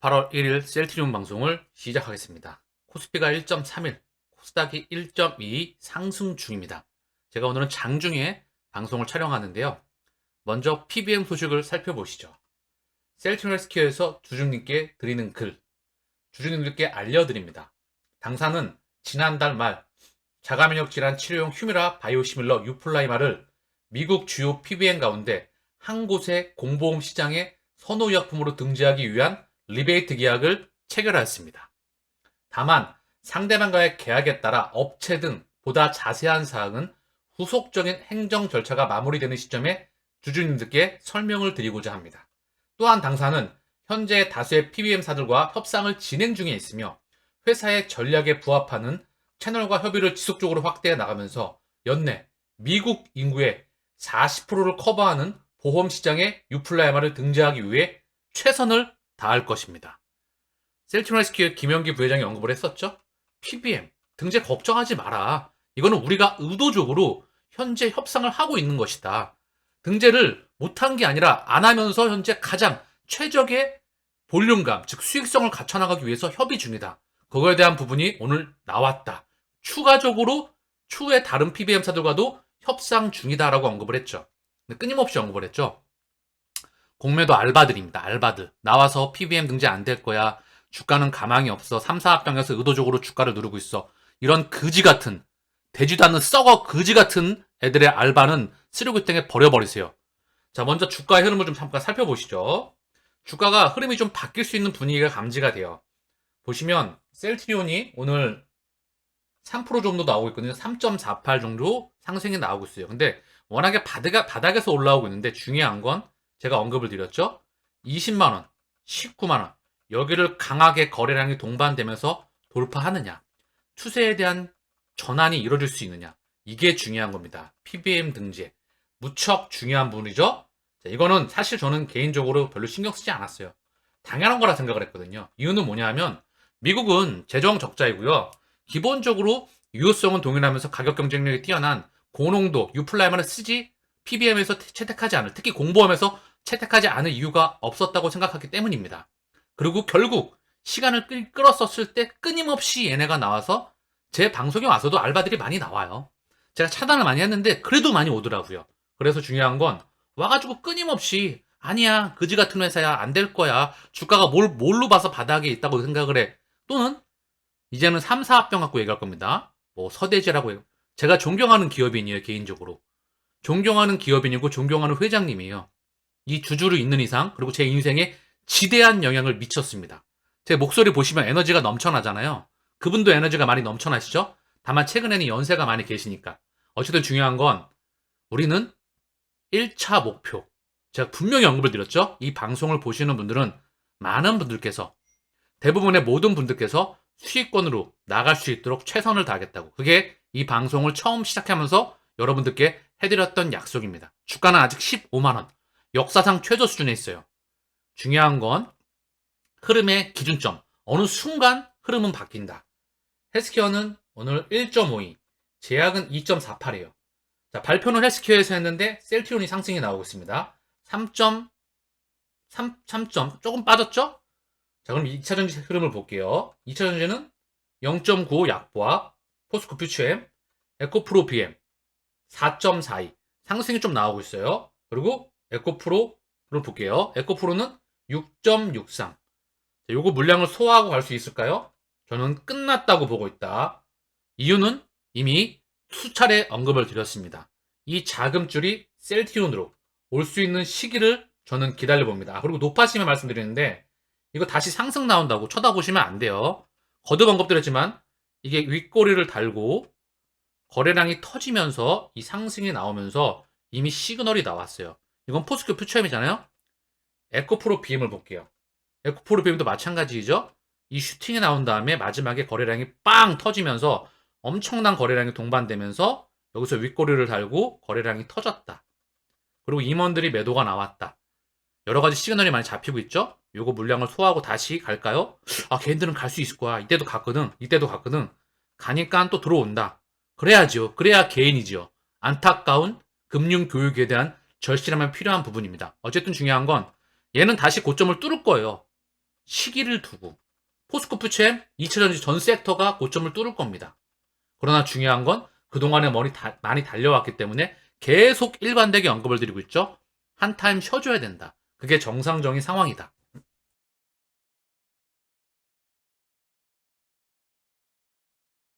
8월 1일 셀트리온 방송을 시작하겠습니다. 코스피가 1.31, 코스닥이 1.22 상승 중입니다. 제가 오늘은 장중에 방송을 촬영하는데요. 먼저 PBM 소식을 살펴보시죠. 셀트리온 헬스케어에서 주주님께 드리는 글, 주주님들께 알려드립니다. 당사는 지난달 말 자가면역 질환 치료용 휴미라 바이오시밀러 유플라이마를 미국 주요 PBM 가운데 한 곳의 공보험 시장에 선호의약품으로 등재하기 위한 리베이트 계약을 체결하였습니다. 다만 상대방과의 계약에 따라 업체 등 보다 자세한 사항은 후속적인 행정 절차가 마무리되는 시점에 주주님들께 설명을 드리고자 합니다. 또한 당사는 현재 다수의 PBM사들과 협상을 진행 중에 있으며 회사의 전략에 부합하는 채널과 협의를 지속적으로 확대해 나가면서 연내 미국 인구의 40%를 커버하는 보험 시장에 유플라이마를 등재하기 위해 최선을 다할 것입니다. 셀트리온헬스키의 김영기 부회장이 언급을 했었죠. PBM 등재 걱정하지 마라. 이거는 우리가 의도적으로 현재 협상을 하고 있는 것이다. 등재를 못한 게 아니라 안 하면서 현재 가장 최적의 볼륨감, 즉 수익성을 갖춰나가기 위해서 협의 중이다. 그거에 대한 부분이 오늘 나왔다. 추가적으로 추후에 다른 PBM사들과도 협상 중이다라고 언급을 했죠. 끊임없이 언급을 했죠. 공매도 알바들입니다. 알바들. 나와서 PBM 등재 안 될 거야. 주가는 가망이 없어. 3, 4합병에서 의도적으로 주가를 누르고 있어. 이런 그지 같은, 되지도 않는 썩어 그지 같은 애들의 알바는 쓰레기통에 버려버리세요. 자, 먼저 주가의 흐름을 좀 잠깐 살펴보시죠. 주가가 흐름이 좀 바뀔 수 있는 분위기가 감지가 돼요. 보시면 셀트리온이 오늘 3% 정도 나오고 있거든요. 3.48 정도 상승이 나오고 있어요. 근데 워낙에 바닥, 바닥에서 올라오고 있는데 중요한 건 제가 언급을 드렸죠. 20만 원, 19만 원. 여기를 강하게 거래량이 동반되면서 돌파하느냐. 추세에 대한 전환이 이루어질 수 있느냐. 이게 중요한 겁니다. PBM 등재. 무척 중요한 부분이죠. 자, 이거는 사실 저는 개인적으로 별로 신경 쓰지 않았어요. 당연한 거라 생각을 했거든요. 이유는 뭐냐 하면 미국은 재정 적자이고요. 기본적으로 유효성은 동일하면서 가격 경쟁력이 뛰어난 고농도 유플라이만을 쓰지 PBM에서 채택하지 않을 특히 공보험에서 채택하지 않을 이유가 없었다고 생각하기 때문입니다. 그리고 결국 시간을 끌, 끌었었을 때 끊임없이 얘네가 나와서 제 방송에 와서도 알바들이 많이 나와요. 제가 차단을 많이 했는데 그래도 많이 오더라고요. 그래서 중요한 건 와가지고 끊임없이 아니야 그지 같은 회사야 안 될 거야 주가가 뭘 뭘로 봐서 바닥에 있다고 생각을 해 또는 이제는 3, 4합병 갖고 얘기할 겁니다. 뭐 서대제라고 해요. 제가 존경하는 기업인이에요 개인적으로 존경하는 기업인이고 존경하는 회장님이에요. 이 주주로 있는 이상 그리고 제 인생에 지대한 영향을 미쳤습니다. 제 목소리 보시면 에너지가 넘쳐나잖아요. 그분도 에너지가 많이 넘쳐나시죠? 다만 최근에는 연세가 많이 계시니까. 어쨌든 중요한 건 우리는 1차 목표. 제가 분명히 언급을 드렸죠? 이 방송을 보시는 분들은 많은 분들께서 대부분의 모든 분들께서 수익권으로 나갈 수 있도록 최선을 다하겠다고. 그게 이 방송을 처음 시작하면서 여러분들께 해드렸던 약속입니다. 주가는 아직 15만원. 역사상 최저 수준에 있어요. 중요한 건 흐름의 기준점. 어느 순간 흐름은 바뀐다. 헬스케어는 오늘 1.52, 제약은 2.48이에요. 자, 발표는 헬스케어에서 했는데 셀트리온이 상승이 나오고 있습니다. 3.3, 3점 조금 빠졌죠? 자, 그럼 2차 전지 흐름을 볼게요. 2차 전지는 0.95 약보와 포스코 퓨처엠, 에코프로 BM 4.42 상승이 좀 나오고 있어요. 그리고 에코프로를 볼게요. 에코프로는 6.63. 요거 물량을 소화하고 갈 수 있을까요? 저는 끝났다고 보고 있다. 이유는 이미 수차례 언급을 드렸습니다. 이 자금줄이 셀티온으로 올 수 있는 시기를 저는 기다려 봅니다. 그리고 높아지면 말씀드리는데 이거 다시 상승 나온다고 쳐다보시면 안 돼요. 거듭 언급드렸지만 이게 윗꼬리를 달고 거래량이 터지면서 이 상승이 나오면서 이미 시그널이 나왔어요. 이건 포스코 퓨처엠이잖아요. 에코프로 BM을 볼게요. 에코프로 BM도 마찬가지죠. 이 슈팅이 나온 다음에 마지막에 거래량이 빵 터지면서 엄청난 거래량이 동반되면서 여기서 윗꼬리를 달고 거래량이 터졌다. 그리고 임원들이 매도가 나왔다. 여러 가지 시그널이 많이 잡히고 있죠? 요거 물량을 소화하고 다시 갈까요? 아, 걔네들은 갈 수 있을 거야. 이때도 갔거든. 이때도 갔거든. 가니까 또 들어온다. 그래야죠. 그래야 개인이지요. 안타까운 금융 교육에 대한 절실함이 필요한 부분입니다. 어쨌든 중요한 건 얘는 다시 고점을 뚫을 거예요. 시기를 두고 포스코 푸첸 2차전지 전 섹터가 고점을 뚫을 겁니다. 그러나 중요한 건 그동안에 머리 다- 많이 달려왔기 때문에 계속 일관되게 언급을 드리고 있죠. 한 타임 쉬어줘야 된다. 그게 정상적인 상황이다.